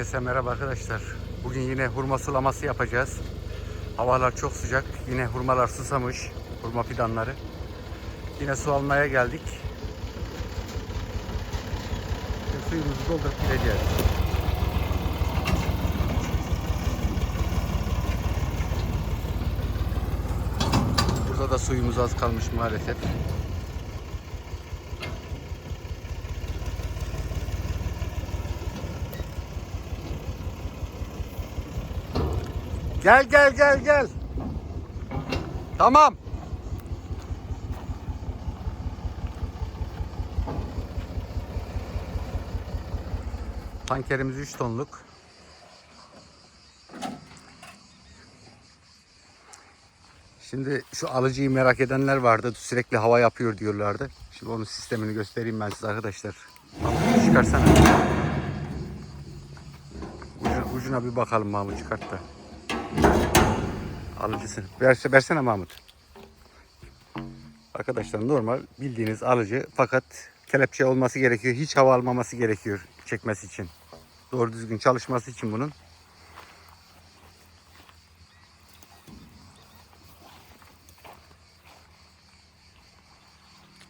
Herkese merhaba arkadaşlar. Bugün yine hurma sulaması yapacağız. Havalar çok sıcak. Yine hurmalar susamış. Hurma fidanları. Yine su almaya geldik. Şimdi suyumuzu doldurup gideceğiz. Burada da suyumuz az kalmış maalesef. Gel gel gel gel. Tamam. Tankerimiz 3 tonluk. Şimdi şu alıcıyı merak edenler vardı. Sürekli hava yapıyor diyorlardı. Şimdi onun sistemini göstereyim ben size arkadaşlar. Mahmut çıkarsana. Ucu- ucuna bir bakalım Mahmut çıkart da. Alıcısı. Verse, versene Mahmut. Arkadaşlar normal bildiğiniz alıcı fakat kelepçe olması gerekiyor. Hiç hava almaması gerekiyor çekmesi için. Doğru düzgün çalışması için bunun.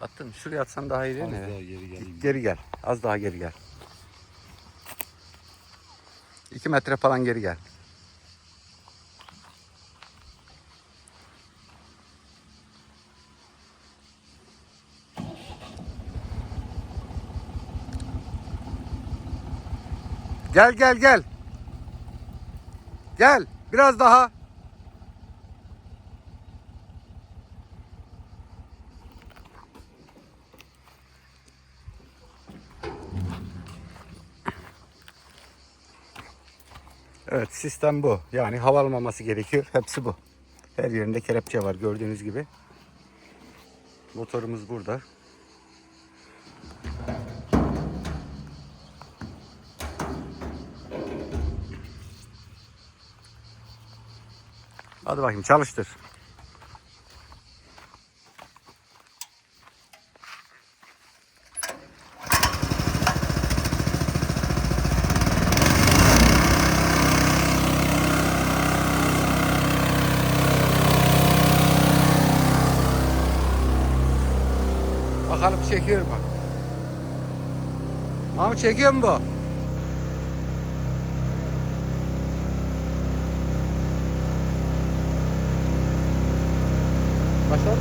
Attın. Şuraya atsan daha iyi değil Az mi? daha geri geleyim. Geri gel. Az daha geri gel. 2 metre falan geri gel. Gel gel gel. Gel. Biraz daha. Evet sistem bu. Yani hava almaması gerekiyor. Hepsi bu. Her yerinde kelepçe var gördüğünüz gibi. Motorumuz burada. Hadi bakayım çalıştır. Bakalım çekiyor mu? Mahmut çekiyor mu bu?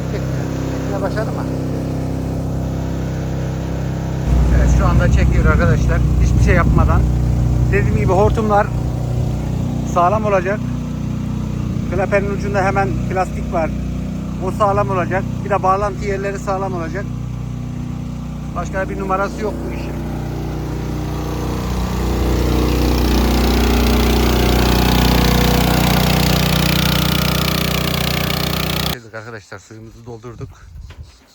Mı çekmeye? Başladı mı? Evet şu anda çekiyor arkadaşlar. Hiçbir şey yapmadan. Dediğim gibi hortumlar sağlam olacak. Klapenin ucunda hemen plastik var. O sağlam olacak. Bir de bağlantı yerleri sağlam olacak. Başka bir numarası yok bu işin. Arkadaşlar suyumuzu doldurduk.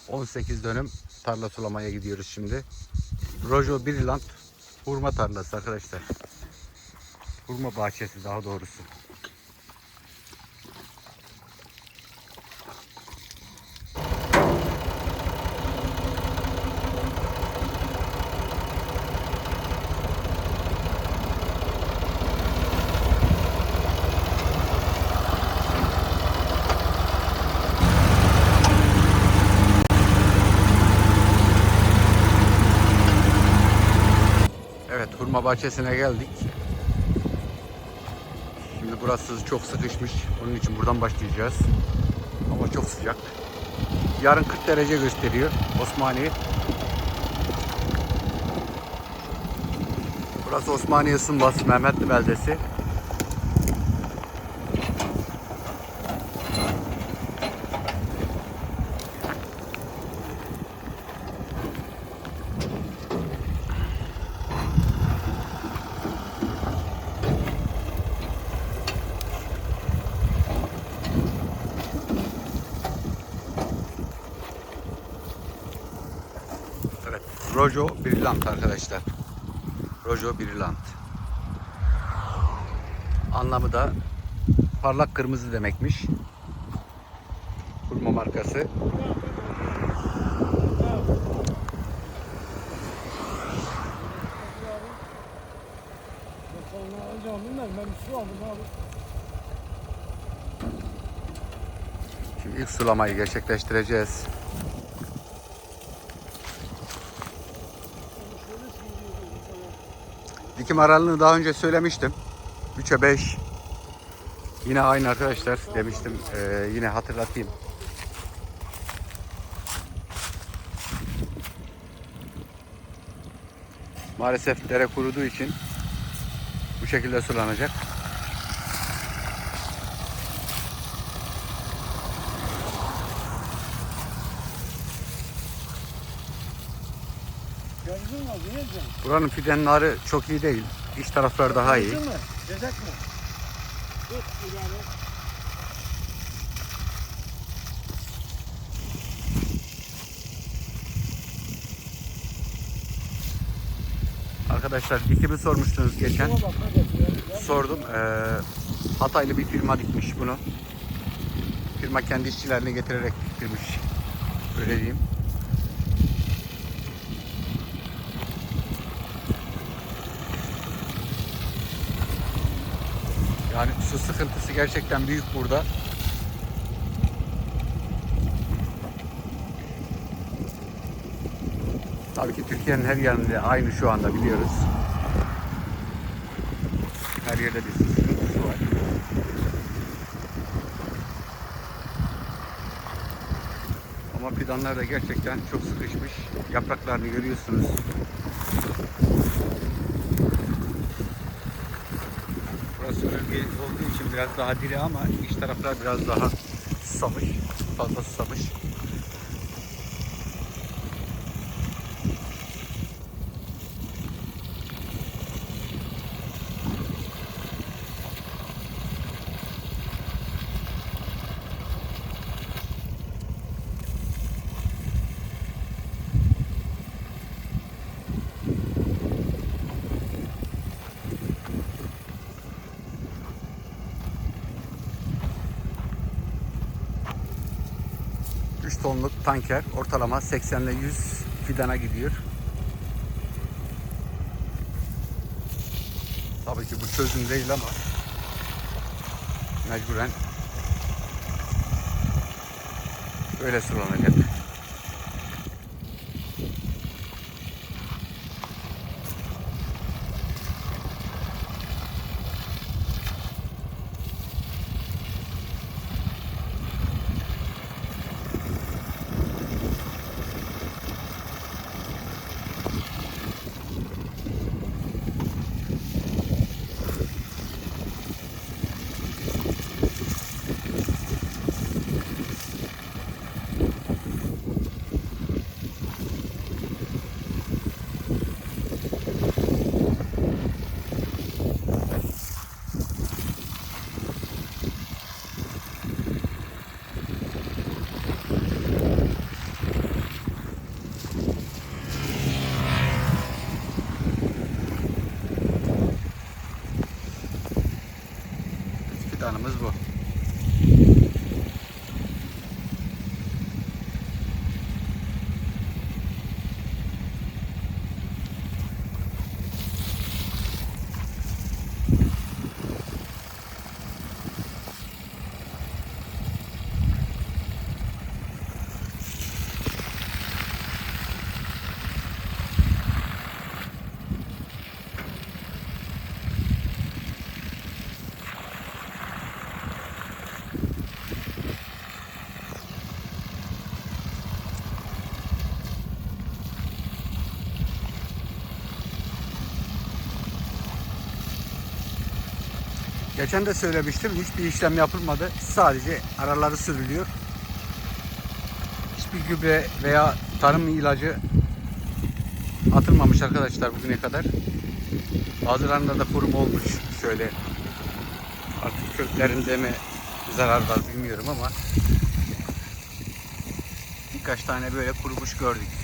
18 dönüm tarla sulamaya gidiyoruz şimdi. Rojo Biriland hurma tarlası arkadaşlar. Hurma bahçesi daha doğrusu. Bahçesine geldik. Şimdi burası çok sıkışmış. Onun için buradan başlayacağız. Hava çok sıcak. Yarın 40 derece gösteriyor Osmaniye. Burası Osmaniye Sınbas Mehmetli beldesi. Evet. Rojo Brillant arkadaşlar. Rojo Brillant. Anlamı da parlak kırmızı demekmiş. Hurma markası. Şimdi ilk sulamayı gerçekleştireceğiz. Dikim aralığını daha önce söylemiştim. 3'e 5. Yine aynı arkadaşlar demiştim. Ee, yine hatırlatayım. Maalesef dere kuruduğu için bu şekilde sulanacak. Buranın fidanları çok iyi değil. İç taraflar daha iyi. Tut. Arkadaşlar dikimi sormuştunuz geçen. Sordum. Ee, Hataylı bir firma dikmiş bunu. Firma kendi işçilerini getirerek diktirmiş. Öyle diyeyim. Yani su sıkıntısı gerçekten büyük burada. Tabii ki Türkiye'nin her yerinde aynı şu anda biliyoruz. Her yerde bir su sıkıntısı var. Ama fidanlar da gerçekten çok sıkışmış. Yapraklarını görüyorsunuz. Bölge olduğu için biraz daha diri ama iç taraflar biraz daha susamış. Fazla susamış. Tonluk tanker ortalama 80 ile 100 fidana gidiyor. Tabii ki bu çözüm değil ama mecburen böyle sulanacak. Fidanımız bu. Geçen de söylemiştim. Hiçbir işlem yapılmadı. Sadece araları sürülüyor. Hiçbir gübre veya tarım ilacı atılmamış arkadaşlar bugüne kadar. Bazılarında da kurum olmuş. Şöyle artık köklerinde mi zarar var bilmiyorum ama birkaç tane böyle kurumuş gördük.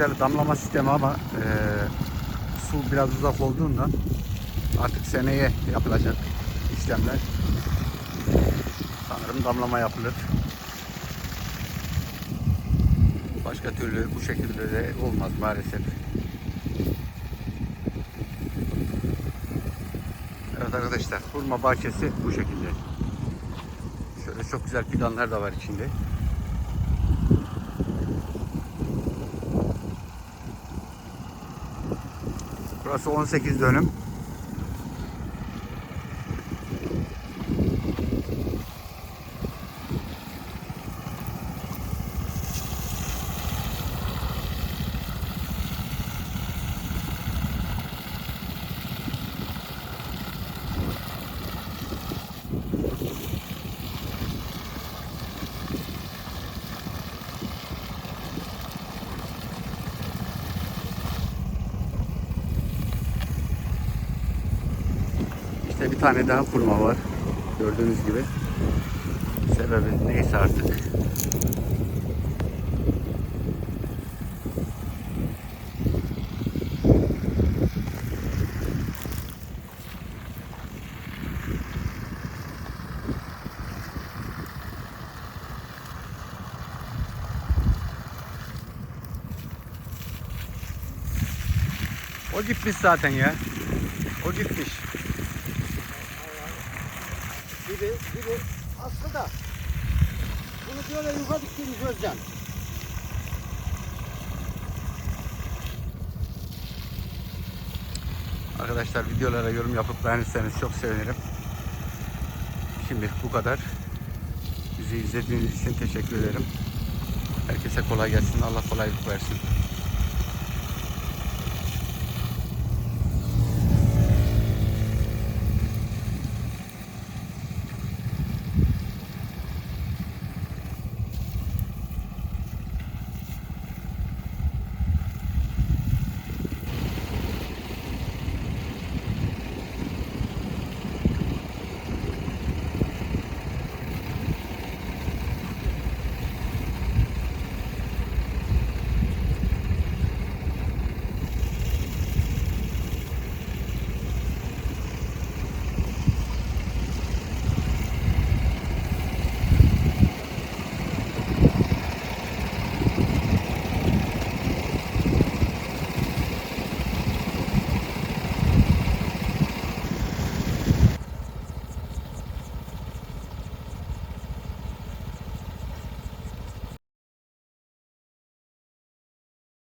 Güzel damlama sistemi ama e, su biraz uzak olduğundan artık seneye yapılacak işlemler. Sanırım damlama yapılır. Başka türlü bu şekilde de olmaz maalesef. Evet arkadaşlar hurma bahçesi bu şekilde. Şöyle çok güzel fidanlar da var içinde. Burası 18 dönüm. Bir tane daha kurma var. Gördüğünüz gibi. Sebebi neyse artık. O gitmiş zaten ya. O gitmiş. Gibi, gibi. Aslında bunu böyle yukarı diktiğimiz Özcan. Arkadaşlar videolara yorum yapıp beğenirseniz çok sevinirim. Şimdi bu kadar. Bizi izlediğiniz için teşekkür ederim. Herkese kolay gelsin. Allah kolaylık versin.